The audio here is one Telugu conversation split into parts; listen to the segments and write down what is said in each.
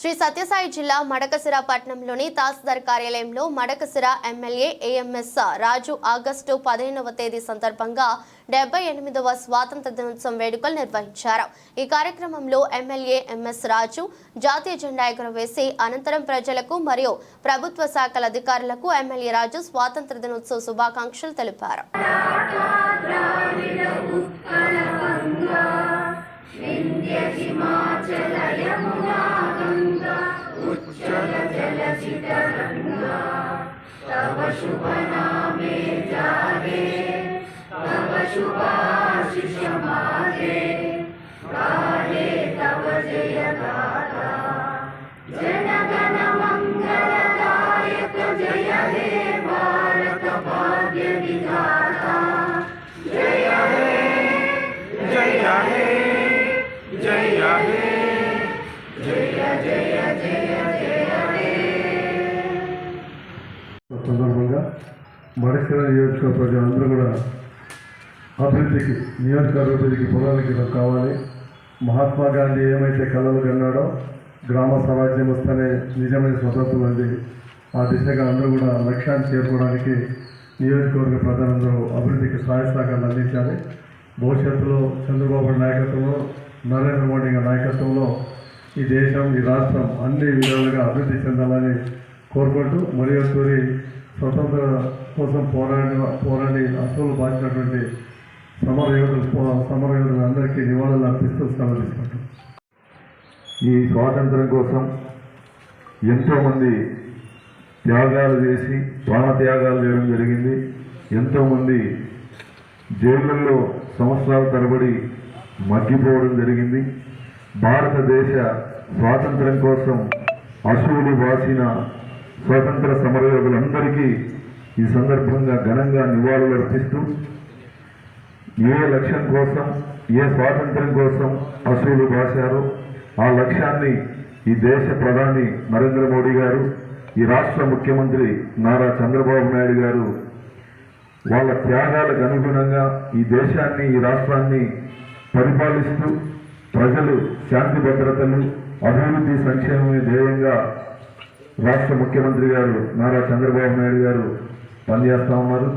శ్రీ సత్యసాయి జిల్లా మడకసిర పట్టణంలోని తహసీల్దార్ కార్యాలయంలో Madakasira MLA AMS Raju August పదిహేనవ తేదీ సందర్భంగా డెబ్బై ఎనిమిదవ స్వాతంత్ర దినోత్సవం వేడుకలు నిర్వహించారు. ఈ కార్యక్రమంలో ఎమ్మెల్యే ఎంఎస్ రాజు జాతీయ జెండా ఎగురవేసి అనంతరం ప్రజలకు మరియు ప్రభుత్వ శాఖల అధికారులకు ఎమ్మెల్యే రాజు స్వాతంత్ర దినోత్సవ శుభాకాంక్షలు తెలిపారు. पशुपनामे जा మడకర నియోజకవర్గ ప్రజలందరూ కూడా అభివృద్ధికి నియోజకవర్గ అభివృద్ధికి కావాలి. మహాత్మా గాంధీ ఏమైతే కళలు కన్నాడో గ్రామ స్వరాజ్యం వస్తేనే నిజమైన స్వతంత్రం ఉంది ఆ దిశగా అందరూ కూడా లక్ష్యాన్ని చేరుకోవడానికి నియోజకవర్గ ప్రజలందరూ అభివృద్ధికి సహాయ సహకారాలు అందించాలి. భవిష్యత్తులో చంద్రబాబు నాయకత్వంలో నరేంద్ర మోడీ నాయకత్వంలో ఈ దేశం ఈ రాష్ట్రం అన్ని విధాలుగా అభివృద్ధి చెందాలని కోరుకుంటూ మరియు తూరి స్వతంత్ర కోసం పోరాడి పోరాడి అసలు బాధించినటువంటి సమర యోధులు సమర యోధులు అందరికీ నివాళులు అర్పిస్తూ సమర్పిస్తుంటాం ఈ స్వాతంత్రం కోసం ఎంతోమంది త్యాగాలు చేసి ప్రాణ త్యాగాలు చేయడం జరిగింది. ఎంతోమంది జైళ్ళల్లో సంవత్సరాల తరబడి మగ్గిపోవడం జరిగింది. భారతదేశ స్వాతంత్రం కోసం అసూలు వాసిన స్వాతంత్ర సమరయోధులందరికీ ఈ సందర్భంగా ఘనంగా నివాళులు అర్పిస్తూ ఏ లక్ష్యం కోసం ఏ స్వాతంత్ర్యం కోసం అసూలు భాషారో ఆ లక్ష్యాన్ని ఈ దేశ ప్రధాని నరేంద్ర మోడీ గారు ఈ రాష్ట్ర ముఖ్యమంత్రి నారా చంద్రబాబు నాయుడు గారు వాళ్ళ త్యాగాలకు అనుగుణంగా ఈ దేశాన్ని ఈ రాష్ట్రాన్ని పరిపాలిస్తూ ప్రజలు శాంతి భద్రతలు అభివృద్ధి సంక్షేమమే ధ్యేయంగా రాష్ట్ర ముఖ్యమంత్రి గారు నారా చంద్రబాబు నాయుడు గారు పనిచేస్తూ ఉన్నారు.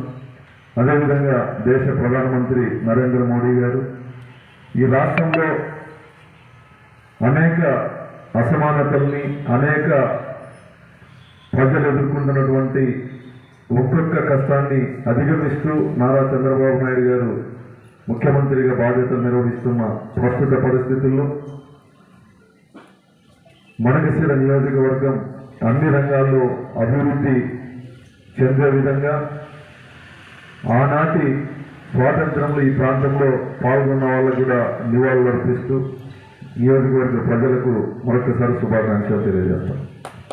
అదేవిధంగా దేశ ప్రధానమంత్రి నరేంద్ర మోడీ గారు. ఈ రాష్ట్రంలో అనేక అసమానతల్ని అనేక ప్రజలు ఎదుర్కొంటున్నటువంటి ఒక్కొక్క కష్టాన్ని అధిగమిస్తూ నారా చంద్రబాబు నాయుడు గారు ముఖ్యమంత్రిగా బాధ్యతలు నిర్వహిస్తున్న ప్రస్తుత పరిస్థితుల్లో మనకశిర నియోజకవర్గం అన్ని రంగాల్లో అభివృద్ధి చెందే విధంగా ఆనాటి స్వాతంత్రంలో ఈ ప్రాంతంలో పాల్గొన్న వాళ్ళకు కూడా నివాళులు అర్పిస్తూ నియోజకవర్గ ప్రజలకు మరొకసారి శుభాకాంక్షలు తెలియజేస్తాను